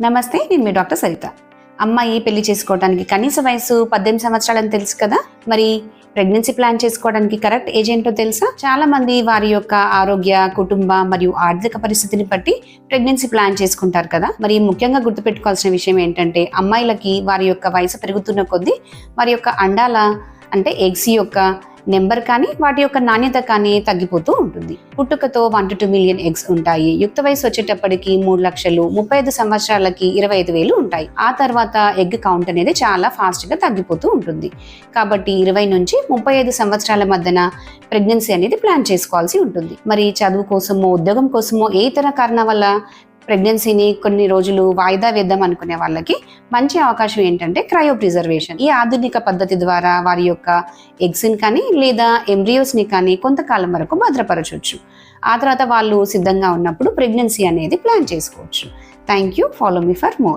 నమస్తే నేను మీ డాక్టర్ సరిత. అమ్మాయి పెళ్ళి చేసుకోవడానికి కనీస వయసు పద్దెనిమిది సంవత్సరాలని తెలుసు కదా? మరి ప్రెగ్నెన్సీ ప్లాన్ చేసుకోవడానికి కరెక్ట్ ఏజ్ ఏంటో తెలుసా? చాలా మంది వారి యొక్క ఆరోగ్య కుటుంబ మరియు ఆర్థిక పరిస్థితిని బట్టి ప్రెగ్నెన్సీ ప్లాన్ చేసుకుంటారు కదా? మరి ముఖ్యంగా గుర్తుపెట్టుకోవాల్సిన విషయం ఏంటంటే అమ్మాయిలకి వారి యొక్క వయసు పెరుగుతున్న కొద్దీ వారి యొక్క అండాల అంటే ఎగ్స్ యొక్క నెంబర్ కానీ వాటి యొక్క నాణ్యత కానీ తగ్గిపోతూ ఉంటుంది. పుట్టుకతో one to two million eggs ఉంటాయి. యుక్త వయసు వచ్చేటప్పటికి మూడు లక్షలు ముప్పై ఐదు సంవత్సరాలకి ఇరవై ఐదు వేలు ఉంటాయి. ఆ తర్వాత ఎగ్ కౌంట్ అనేది చాలా ఫాస్ట్గా తగ్గిపోతూ ఉంటుంది. కాబట్టి ఇరవై నుంచి ముప్పై ఐదు సంవత్సరాల మధ్యన ప్రెగ్నెన్సీ అనేది ప్లాన్ చేసుకోవాల్సి ఉంటుంది. మరి చదువు కోసమో ఉద్యోగం కోసమో ఏ ఇతర కారణం వల్ల ప్రెగ్నెన్సీని కొన్ని రోజులు వాయిదా వేద్దాం అనుకునే వాళ్ళకి మంచి అవకాశం ఏంటంటే క్రయో ప్రిజర్వేషన్ ఈ ఆధునిక పద్ధతి ద్వారా వారి యొక్క ఎగ్స్ని కానీ లేదా ఎంబ్రియోస్ని కానీ కొంతకాలం వరకు భద్రపరచవచ్చు ఆ తర్వాత వాళ్ళు సిద్ధంగా ఉన్నప్పుడు ప్రెగ్నెన్సీ అనేది ప్లాన్ చేసుకోవచ్చు. Thank you. Follow me for more.